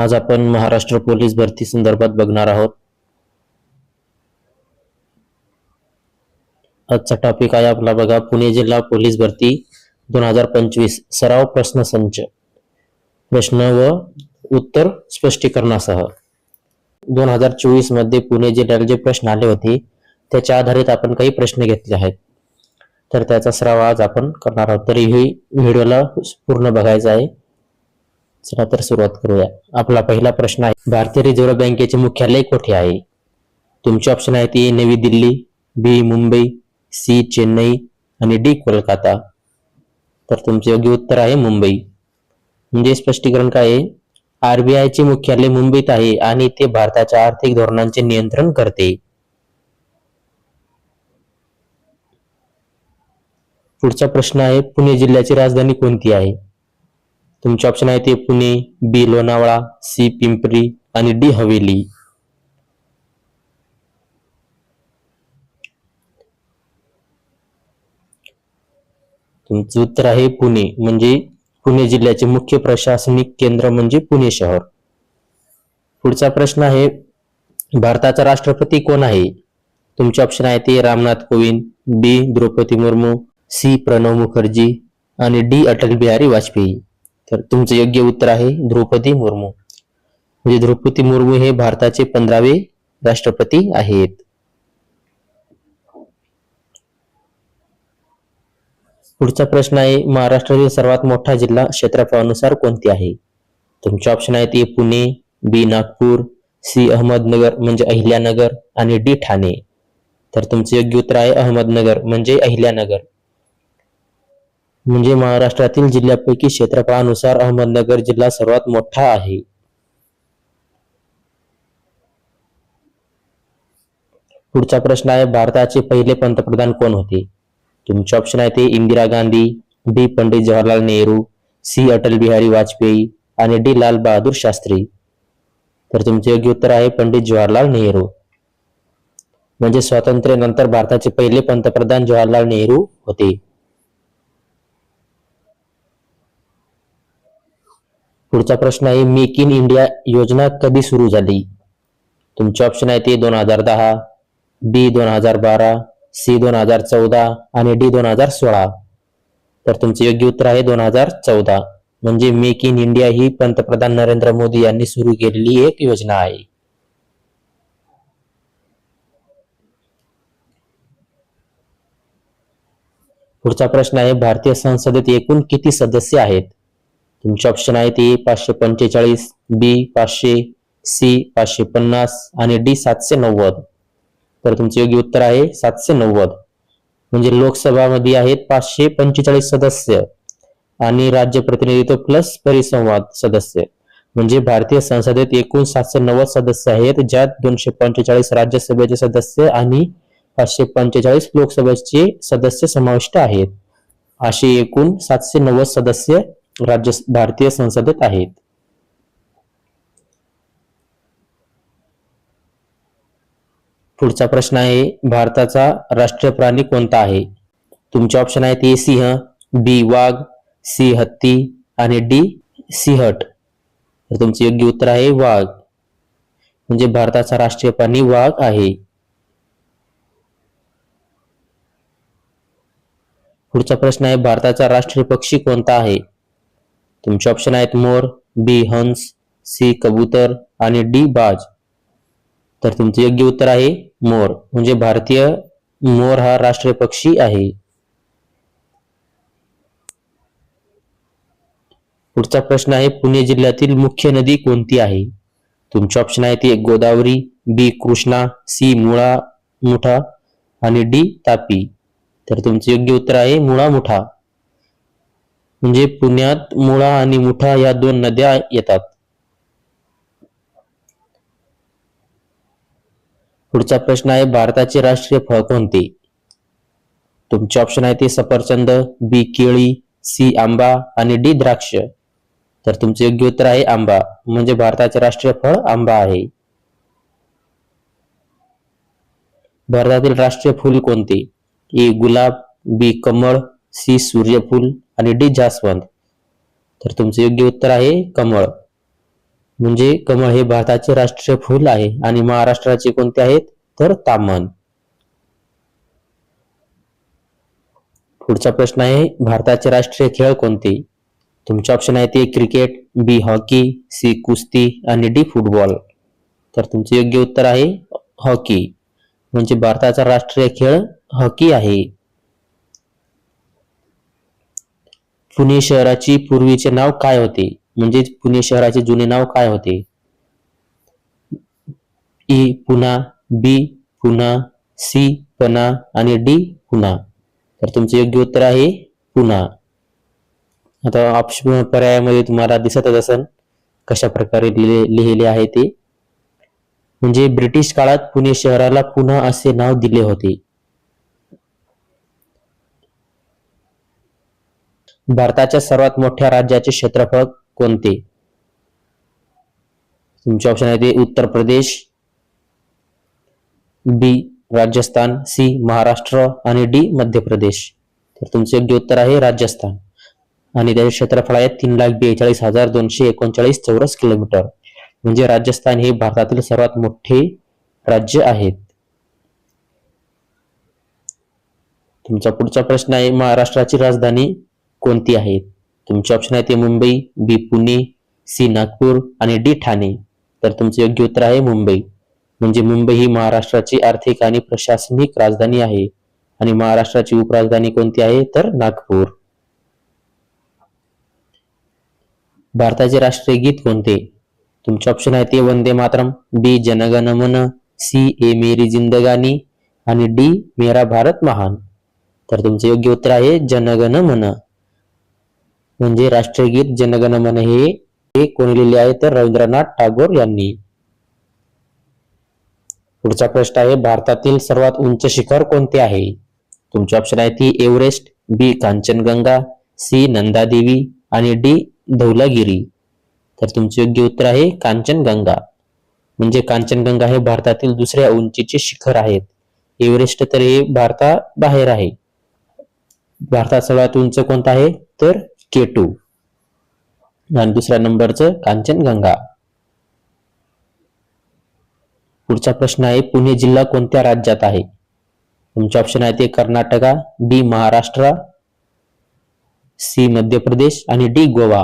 आज आपण महाराष्ट्र पोलीस भरती संदर्भात बघणार आहोत. आजचा टॉपिक आहे आपला बघा पुणे जिल्हा पोलीस भरती दोन हजार पंचवीस सराव प्रश्न संच. प्रश्न व उत्तर स्पष्टीकरणासह. दोन हजार चोवीसमध्ये पुणे जिल्ह्याला जे प्रश्न आले होते त्याच्या आधारित आपण काही प्रश्न घेतले आहेत. तर त्याचा सराव आज आपण करणार आहोत. तरी ही व्हिडिओला पूर्ण बघायचा आहे. चला तर सुरुवात करूया. आपला पहिला प्रश्न आहे भारतीय रिझर्व्ह बँकेचे मुख्यालय कुठे आहे? तुमचे ऑप्शन आहेत ए नवी दिल्ली बी मुंबई सी चेन्नई आणि डी कोलकाता. तर तुमचे योग्य उत्तर आहे मुंबई. म्हणजे स्पष्टीकरण काय आहे? आरबीआय चे मुख्यालय मुंबईत आहे आणि ते भारताच्या आर्थिक धोरणांचे नियंत्रण करते. पुढचा प्रश्न आहे पुणे जिल्ह्याची राजधानी कोणती आहे? तुमचे ऑप्शन आहे ते पुणे बी लोणावळा सी पिंपरी आणि डी हवेली. तुमचं उत्तर आहे पुणे म्हणजे पुणे जिल्ह्याचे मुख्य प्रशासनिक केंद्र म्हणजे पुणे शहर. पुढचा प्रश्न आहे भारताचा राष्ट्रपती कोण आहे? तुमचे ऑप्शन आहे ते रामनाथ कोविंद बी द्रौपदी मुर्मू सी प्रणव मुखर्जी आणि डी अटल बिहारी वाजपेयी. तर तुमचं योग्य उत्तर आहे द्रौपदी मुर्मू. म्हणजे द्रौपदी मुर्मू हे भारताचे पंधरावे राष्ट्रपती आहेत. पुढचा प्रश्न आहे महाराष्ट्रातील सर्वात मोठा जिल्हा क्षेत्रफळानुसार कोणते आहे? तुमचे ऑप्शन आहेत A Pune B Nagpur C Ahmednagar म्हणजे अहिल्यानगर आणि डी ठाणे. तर तुमचे योग्य उत्तर आहे अहमदनगर म्हणजे अहिल्यानगर. म्हणजे महाराष्ट्रातील जिल्ह्यापैकी क्षेत्रफळानुसार अहमदनगर जिल्हा सर्वात मोठा आहे. पुढचा प्रश्न आहे भारताचे पहिले पंतप्रधान कोण होते? तुमचे ऑप्शन आहे ते इंदिरा गांधी डी पंडित जवाहरलाल नेहरू सी अटल बिहारी वाजपेयी आणि डी लाल बहादूर शास्त्री. तर तुमचे योग्य उत्तर आहे पंडित जवाहरलाल नेहरू. म्हणजे स्वातंत्र्यानंतर भारताचे पहिले पंतप्रधान जवाहरलाल नेहरू होते. पुढचा प्रश्न आहे मेक इन इंडिया योजना कधी सुरू झाली? तुमचे ऑप्शन आहे ते दोन हजार दहा बी दोन हजार बारा सी दोन हजार चौदा आणि डी दोन हजार सोळा. तर तुमचे योग्य उत्तर आहे दोन हजार चौदा. म्हणजे मेक इन इंडिया ही पंतप्रधान नरेंद्र मोदी यांनी सुरू केलेली एक योजना आहे. पुढचा प्रश्न आहे भारतीय संसदेत एकूण किती सदस्य आहेत? तुमचे ऑप्शन आहेत ए पाचशे पंचेचाळीस बी पाचशे सी पाचशे पन्नास आणि डी सातशे नव्वद. तर तुमचे योग्य उत्तर आहे सातशे नव्वद. म्हणजे लोकसभामध्ये आहेत पाचशे पंचेचाळीस सदस्य आणि राज्य प्रतिनिधित्व प्लस परिसंवाद सदस्य. म्हणजे भारतीय संसदेत एकूण सातशे नव्वद सदस्य आहेत ज्यात दोनशे पंचेचाळीस राज्यसभेचे सदस्य आणि पाचशे पंचेचाळीस लोकसभेचे सदस्य समाविष्ट आहेत. असे एकूण सातशे नव्वद सदस्य राज्य भारतीय संसदेत आहेत. पुढचा प्रश्न आहे भारताचा राष्ट्रीय प्राणी कोणता आहे? तुमचे ऑप्शन आहेत ए सिंह बी वाघ सी हत्ती आणि डी सिंहट. तर तुमचे योग्य उत्तर आहे वाघ. म्हणजे भारताचा राष्ट्रीय प्राणी वाघ आहे. पुढचा प्रश्न आहे भारताचा राष्ट्रीय पक्षी कोणता आहे? तुमचे ऑप्शन आहेत मोर बी हंस सी कबूतर आणि डी बाज. तर तुमचे योग्य उत्तर आहे मोर. म्हणजे भारतीय मोर हा राष्ट्रीय पक्षी आहे. पुढचा प्रश्न आहे पुणे जिल्ह्यातील मुख्य नदी कोणती आहे? तुमचे ऑप्शन आहेत एक गोदावरी बी कृष्णा सी मुळा मुठा आणि डी तापी. तर तुमचे योग्य उत्तर आहे मुळा मुठा. म्हणजे पुण्यात मुळा आणि मुठा या दोन नद्या येतात. पुढचा प्रश्न आहे भारताचे राष्ट्रीय फळ कोणते? तुमचे ऑप्शन आहे ते सफरचंद बी केळी सी आंबा आणि डी द्राक्ष. तर तुमचे योग्य उत्तर आहे आंबा. म्हणजे भारताचे राष्ट्रीय फळ आंबा आहे. भारतातील राष्ट्रीय फूल कोणते? ए गुलाब बी कमळ सी सूर्यफूल आणि डी जास्वंद. तर तुमचे योग्य उत्तर आहे कमळ. म्हणजे कमळ हे भारताचे राष्ट्रीय फूल आहे आणि महाराष्ट्राचे कोणते आहेत? तर तामन. पुढचा प्रश्न आहे भारताचे राष्ट्रीय खेळ कोणते? तुमचे ऑप्शन आहे ते क्रिकेट बी हॉकी सी कुस्ती आणि डी फुटबॉल तर तुमचे योग्य उत्तर आहे हॉकी म्हणजे भारताचा राष्ट्रीय खेळ हॉकी आहे. पुणे शहराची पूर्वीचे नाव काय होते? म्हणजे पुणे शहराचे जुने नाव काय होते? E Puna B Puna C पना आणि डी पुना तर तुमचे योग्य उत्तर आहे पुणा आता ऑप्शन पर्यायामध्ये तुम्हाला दिसतच असेल कशा प्रकारे लिहिले लिहिले आहे ते. म्हणजे ब्रिटिश काळात पुणे शहराला पुन्हा असे नाव दिले होते. भारताच्या सर्वात मोठ्या राज्याचे क्षेत्रफळ कोणते? तुमचे ऑप्शन आहे ते उत्तर प्रदेश बी राजस्थान सी महाराष्ट्र आणि डी मध्य प्रदेश. तर तुमचे योग्य उत्तर आहे राजस्थान. आणि त्याचे क्षेत्रफळ आहे तीन लाख बेचाळीस हजार दोनशे एकोणचाळीस चौरस किलोमीटर. म्हणजे राजस्थान हे भारतातील सर्वात मोठे राज्य आहेत तुमचा पुढचा प्रश्न आहे महाराष्ट्राची राजधानी कोणती आहे तुमचे ऑप्शन आहे ते मुंबई बी पुणे सी नागपूर आणि डी ठाणे. तर तुमचे योग्य उत्तर आहे मुंबई. म्हणजे मुंबई ही महाराष्ट्राची आर्थिक आणि प्रशासनिक राजधानी आहे. आणि महाराष्ट्राची उपराजधानी कोणती आहे? तर नागपूर. भारताचे राष्ट्रीय गीत कोणते? तुमचे ऑप्शन आहे ते वंदे मातरम. बी जनगण मन सी ए मेरी जिंदगानी आणि डी मेरा भारत महान. तर तुमचे योग्य उत्तर आहे जनगण मन म्हणजे राष्ट्रीय गीत जनगण मन हे कोणी लिहिले आहे तर रवींद्रनाथ टागोर यांनी. पुढचा प्रश्न आहे भारतातील सर्वात उंच शिखर कोणते आहे? तुमचे ऑप्शन आहे ती Everest B Kanchenjunga C Nanda Devi आणि डी धौलागिरी. तर तुमचे योग्य उत्तर आहे कांचनगंगा. म्हणजे कांचनगंगा हे भारतातील दुसऱ्या उंचीचे शिखर आहेत. एव्हरेस्ट तर हे भारताबाहेर आहे. भारतात सर्वात उंच कोणता आहे? तर केटू आणि दुसऱ्या नंबरचं कांचनगंगा पुढचा प्रश्न आहे पुणे जिल्हा कोणत्या राज्यात आहे? तुमचे ऑप्शन आहे ते कर्नाटका बी महाराष्ट्र सी मध्य प्रदेश आणि डी गोवा.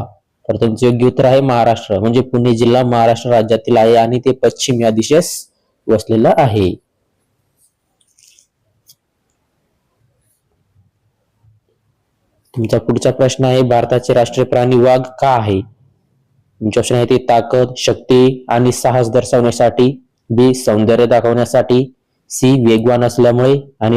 तर तुमचं योग्य उत्तर आहे महाराष्ट्र. म्हणजे पुणे जिल्हा महाराष्ट्र राज्यातील आहे आणि ते पश्चिम या दिशेस वसलेला आहे. तुमचा पुढचा प्रश्न आहे भारताचे राष्ट्रीय प्राणी वाघ का आहे? तुमचे ऑप्शन आहे ते ताकद शक्ती आणि साहस दर्शवण्यासाठी बी सौंदर्य दाखवण्यासाठी सी वेगवान असल्यामुळे आणि